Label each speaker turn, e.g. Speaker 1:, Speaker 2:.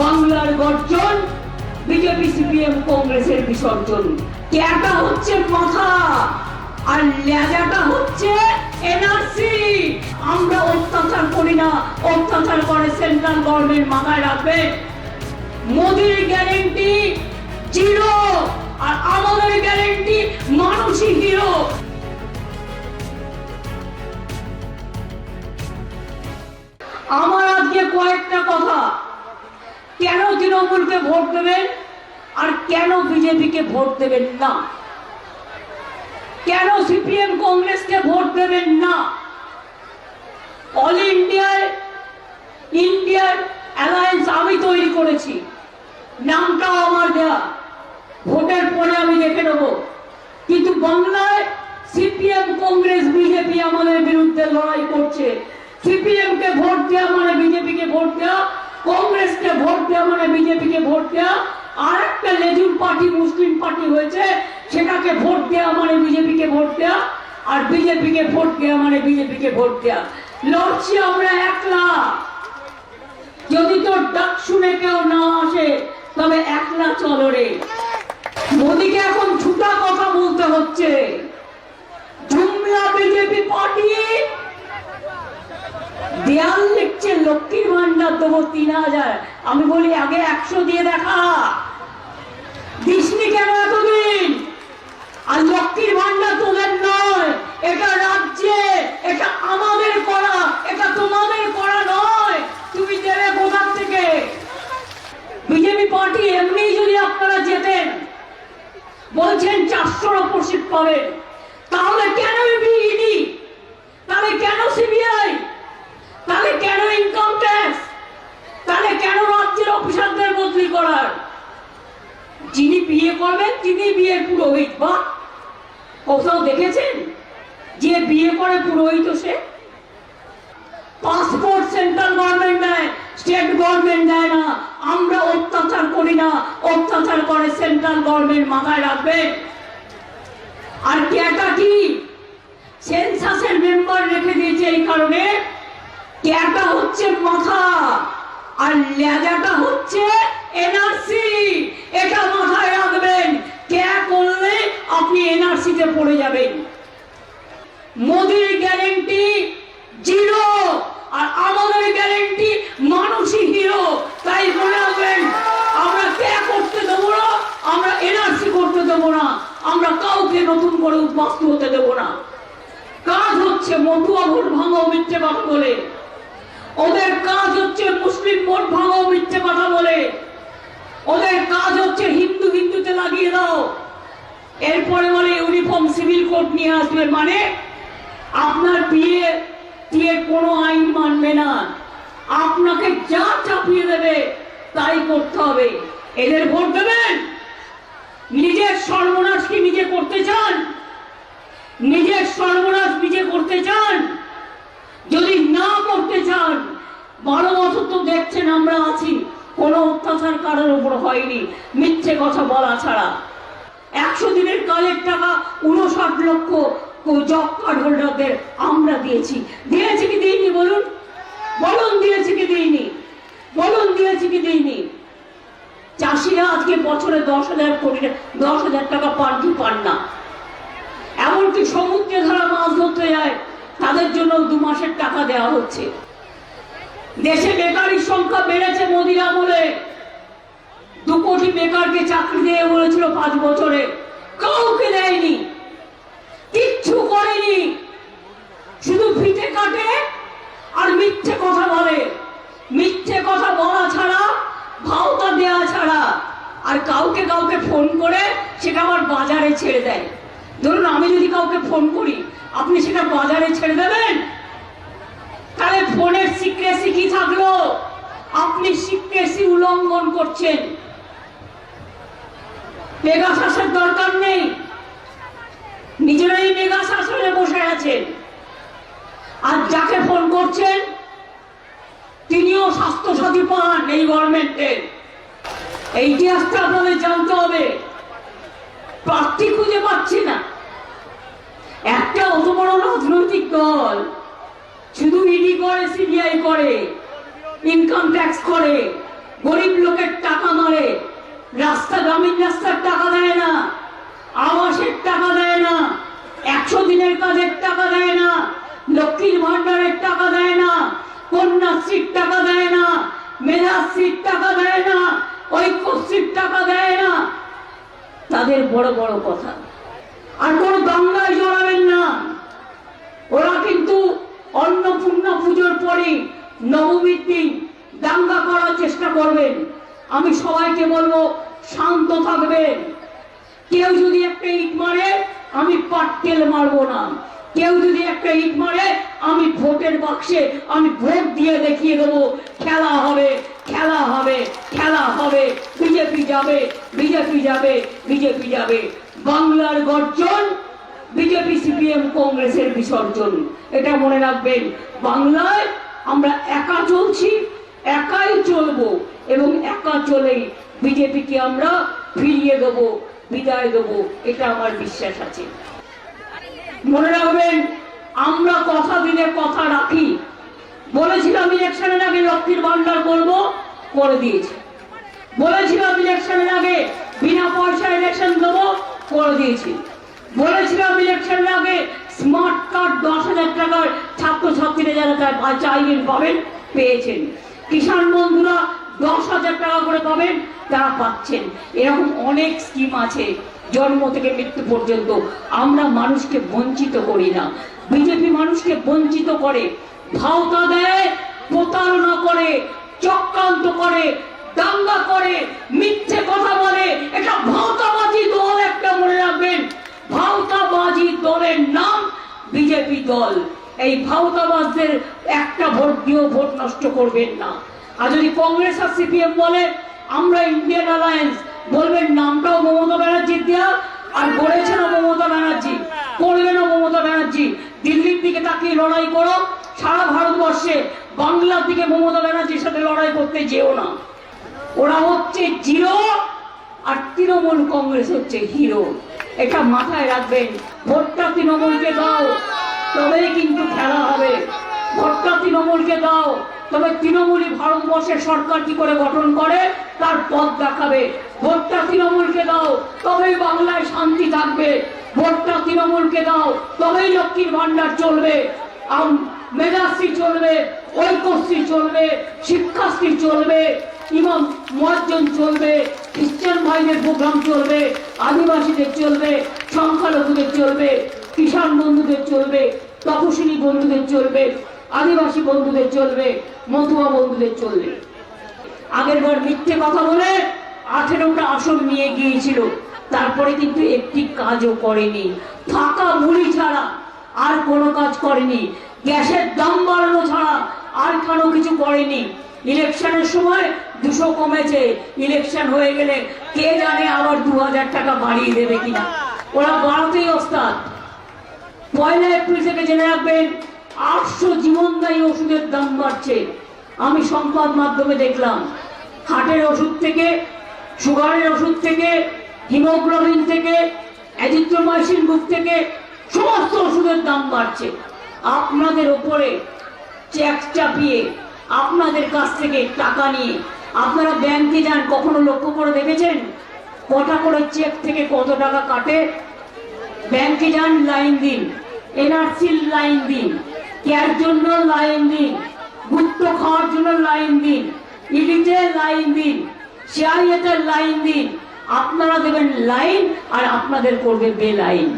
Speaker 1: বাংলার গর্জন, BJP, CPM, কংগ্রেসের বিসর্জন। ক্যাটা হচ্ছে মাথা, আর লেজাটা হচ্ছে এনআরসি আমরা অত্যাচার করি না, অত্যাচার করে সেন্ট্রাল গভর্নমেন্ট মাথায় রাখবে। মোদির গ্যারেন্টি কেন তৃণমূলকে ভোট দেবেন? আর কেন বিজেপিকে ভোট দেবেন না? কেন সিপিএম কংগ্রেসকে ভোট দেবেন না? অল ইন্ডিয়ার ইন্ডিয়ার অ্যালায়েন্স আমি তৈরি করেছি। নামটাও আমার দেয়া। ভোটের পরে আমি দেখে নেব। কিন্তু বাংলায় সিপিএম, কংগ্রেস, বিজেপি আমাদের বিরুদ্ধে লড়াই করছে। সিপিএম কে ভোট দেওয়া মানে বিজেপি কে ভোট দেওয়া কংগ্রেসকে ভোট দেওয়া মানে বিজেপি কে ভোট দেওয়া আর একটা লেজুর পার্টি, মুসলিম পার্টি হয়েছে, সেটাকে ভোট দেওয়া মানে বিজেপি কে ভোট দেওয়া আর বিজেপি কে ভোট দেওয়া মানে বিজেপি কে ভোট দেওয়া লড়ছি আমরা একলা। যদি তোর ডাক শুনে কেউ না আসে, তবে একলা চলো রে। মোদিকে এখন ছুটা কথা বলতে হচ্ছে। জুমলা বিজেপি পার্টি। দেয়াল লিখছে লক্ষ্মীর ভান্ডার দেবো তিন হাজার। আমি বলি, আগে একশো দিয়ে দেখা। দিসনি কেন এতদিন? আর লক্ষ্মীর ভান্ডার তোদের নয়, এটা রাজ্যে, এটা আমাদের করা, এটা তোমাদের করা নয়। তুমি দেবে কোথার থেকে? বিজেপি পার্টি এমনি যদি আপনারা যেতেন, বলছেন চারশোর ওপর পাবেন, তাহলে কেন ইডি তাহলে কেন সিবিআই তাহলে কেন ইনকাম ট্যাক্স তাহলে কেন রাজ্যের অফিসারদের বদলি করার। যিনি বিয়ে করবেন, তিনি বিয়ের পুরোহিত, বা কোথাও দেখেছেন? যে বিয়ে করে পুরোহিত সে? পাসপোর্ট সেন্ট্রাল গভর্নমেন্ট দেয় স্টেট গভর্নমেন্ট দেয় না। আমরা অত্যাচার করি না, অত্যাচার করে সেন্ট্রাল গভর্নমেন্ট মাথায় রাখবে। আর ক্যাটা কি? সেন্সাসের মেম্বার রেখে দিয়েছে এই কারণে। ক্যাটা হচ্ছে মাথা। আর লেজাটা হচ্ছে এনআরসি এটা মাথায় রাখবেন ক্যা করলে আপনি এনআরসিতে পড়ে যাবেন। মোদির গ্যারেন্টি জিরো আর আমাদের গ্যারেন্টি মানুষই হিরো তাই মনে রাখবেন, আমরা ক্যা করতে দেবো না, আমরা এনআরসি করতে দেবো না, আমরা কাউকে নতুন করে উদ্বাস্তু হতে দেবো না। কাজ হচ্ছে মতুয়া ভোট ভাঙো মিথ্যে কথা বলে। ওদের কাজ হচ্ছে মুসলিম ভোট ভাঙো মিথ্যে কথা বলে। ওদের কাজ হচ্ছে হিন্দু হিন্দুতে লাগিয়ে দাও। এরপরে বলে ইউনিফর্ম সিভিল কোড নিয়ে আসবে মানে আপনার বিয়ে দিয়ে কোনো আইন মানবে না। আপনাকে যা চাপিয়ে দেবে তাই করতে হবে। এদের ভোট দেবেন? নিজের সর্বনাশ কি নিজে করতে চান? নিজের সর্বনাশ নিজে করতে চান যদি না করতে চান বারো বছর তো দেখছেন আমরা আছি। কোনো অত্যাচার কারোর উপর হয়নি। মিথ্যে কথা বলা ছাড়া। একশো দিনের কালের টাকা উনষাট লক্ষ জব কার্ড হোল্ডারদের আমরা দিয়েছি। দিয়েছি কি দিইনি বলুন? বলুন দিয়েছি কি দিইনি? বলুন দিয়েছি কি দিইনি? চাষিরা আজকে বছরে দশ হাজার কোটি দশ হাজার টাকা পান কি পান না। এমনকি সমুদ্রে ধরা মাছ ধরতে যায়, তাদের জন্য দু মাসের টাকা দেওয়া হচ্ছে। দেশে বেকারির সংখ্যা বেড়েছে মোদির আমলে। দু কোটি বেকারকে চাকরি দিয়ে বলেছিল পাঁচ বছরে। কাউকে দেয়নি। কিচ্ছু করেনি। শুধু ফিতে কাটে আর মিথ্যে কথা বলে। মিথ্যে কথা বলা ছাড়া, ভাওতা দেওয়া ছাড়া। আর কাউকে কাউকে ফোন করে সেটা আবার বাজারে ছেড়ে দেয়। ধরুন আমি যদি কাউকে ফোন করি, আপনি সেটা বাজারে ছেড়ে দেবেন? তাহলে ফোনের সিক্রেসি কি থাকল? আপনি সিক্রেসি উল্লঙ্ঘন করছেন। পেগাসাসের দরকার নেই। নিজেরাই মেগা শাসনে বসে আছেন। আর যাকে ফোন করছেন, তিনিও স্বাস্থ্য স্বাস্থ্যসাথী পান এই গভর্নমেন্টের এই ইতিহাসটা আপনাদের জানতে হবে। প্রার্থী খুঁজে পাচ্ছি না। একটা অত বড় রাজনৈতিক দল শুধু ইডি করে সিবিআই করে ইনকাম ট্যাক্স করে, গরিব লোকের টাকা মারে, রাস্তা, গ্রামীণ রাস্তার টাকা দেয় না, আবাসের টাকা দেয় না, একশো দিনের কাজের টাকা দেয় না, লক্ষ্মীর ভান্ডারের টাকা দেয় না, কন্যাশ্রীর টাকা দেয় না মেধাশ্রীর টাকা দেয় না, ঐক্যশ্রীর টাকা দেয় না। তাদের বড় বড় কথা। আর কোন দঙ্গায় জড়াবেন না। ওরা কিন্তু অন্নপূর্ণা পুজোর পরে নবমীর দিন দাঙ্গা করার চেষ্টা করবেন। আমি সবাইকে বলব, শান্ত থাকবেন। কেউ যদি একটা ইট মারে, আমি পাটকেল মারবো না। কেউ যদি একটা ইট মারে, আমি ভোটের বাক্সে আমি ভোট দিয়ে দেখিয়ে দেবো, খেলা হবে খেলা হবে খেলা হবে, বিজেপি যাবে বিজেপি যাবে বিজেপি যাবে। বাংলার গর্জন বিজেপি, সিপিএম, কংগ্রেসের বিসর্জন। এটা মনে রাখবেন, বাংলায় আমরা একা চলছি, একাই চলবো এবং একা চলেই বিজেপিকে আমরা ফিরিয়ে দেবো, বিদায় দেবো, এটা আমার বিশ্বাস আছে। মনে রাখবেন, আমরা কথা দিলে কথা রাখি। বলেছিলাম ইলেকশনের আগে লক্ষ্মীর ভান্ডার করব, করে দিয়েছি। বলেছিলাম ইলেকশনের আগে বিনা পয়সা ইলেকশন দেবো, করে দিয়েছি। বলেছিলাম ইলেকশনের আগে স্মার্ট কার্ড দশ হাজার টাকার ছাত্রছাত্রীরা যারা তার চাইবেন পাবেন, পেয়েছেন। কিষাণ বন্ধুরা দশ হাজার টাকা করে পাবেন, তারা পাচ্ছেন। এরকম অনেক স্কিম আছে জন্ম থেকে মৃত্যু পর্যন্ত। আমরা মানুষকে বঞ্চিত করি না। বিজেপি মানুষকে বঞ্চিত করে, ভাওতা দেয়, প্রতারণা করে, চক্রান্ত করে, দাঙ্গা করে, মিথ্যে কথা বলে, এটা ভাওতাবাজি দল একটা মনে রাখবেন ভাওতাবাজি দলের নাম বিজেপি দল, এই ভাওতাবাজদের একটা ভোট দিয়েও ভোট নষ্ট করবেন না। আর যদি কংগ্রেস আর সিপিএম বলে, আমরা ইন্ডিয়ান অ্যালায়েন্স, বলবেন, নামটাও মমতা ব্যানার্জির দেওয়া আর বলেছেন মমতা ব্যানার্জি করবেন মমতা ব্যানার্জি। দিল্লির দিকে তাকিয়ে লড়াই করো, সারা ভারতবর্ষে বাংলার দিকে মমতা ব্যানার্জির সাথে লড়াই করতে যেও না। ওরা হচ্ছে জিরো, আর তৃণমূল কংগ্রেস হচ্ছে হিরো। এটা মাথায় রাখবেন, ভোটটা তৃণমূলকে দাও। তবেই কিন্তু খেলা হবে। ভোটটা তৃণমূলকে দাও। তবে তৃণমূলই ভারতবর্ষের সরকার কি করে গঠন করে? তার পথ দেখাবে। ভোটটা তৃণমূলকে দাও। তবেই বাংলায় শান্তি থাকবে। ভোটটা তৃণমূলকে দাও। তবেই লক্ষ্মীর ভান্ডার চলবে। মেধাশ্রী চলবে, ঐক্যশ্রী চলবে, শিক্ষাশ্রী চলবে, ইমাম মহাজন চলবে, খ্রিস্টান ভাইদের প্রোগ্রাম চলবে, আদিবাসীদের চলবে, সংখ্যালঘুদের চলবে কিষাণ বন্ধুদের চলবে তপশিলি বন্ধুদের চলবে, আদিবাসী বন্ধুদের চলবে, মতুয়া বন্ধুদের চলবে। আগের বার মিথ্যে কথা বলে আঠেরোটা আসন নিয়ে গিয়েছিল, তারপরে কিন্তু একটি কাজও করেনি। ফাঁকা মুড়ি ছাড়া আর কোনো কাজ করেনি। গ্যাসের দাম বাড়ানো ছাড়া আর কারও কিছু করেনি। ইলেকশনের সময় দুশো কমেছে, ইলেকশন হয়ে গেলে কে জানে আবার দু হাজার টাকা বাড়িয়ে দেবে কিনা। ওরা বাড়াতেই ওস্তাদ পয়লা এপ্রিল থেকে জেনে রাখবেন, আটশো জীবনদায়ী ওষুধের দাম বাড়ছে। আমি সংবাদ মাধ্যমে দেখলাম, হার্টের ওষুধ থেকে, সুগারের ওষুধ থেকে, হিমোগ্লোবিন থেকে অ্যাজিথ্রোমাইসিন গ্রুপ থেকে, সমস্ত ওষুধের দাম বাড়ছে। আপনাদের ওপরে চেক চাপিয়ে আপনাদের কাছ থেকে টাকা নিয়ে আপনারা ব্যাংকে যান, কখনো লক্ষ্য করে দেখেছেন? কটা করে চেক থেকে কত টাকা কাটে? ব্যাংকে যান লাইন দিন, এনআরসির লাইন দিন, কেয়ার জন্য লাইন দিন, গুপ্ত খাওয়ার জন্য লাইন দিন ইডিতে লাইন দিন শেয়ার লাইন দিন। আপনারা দেবেন লাইন আর আপনাদের করবে বেলাইন।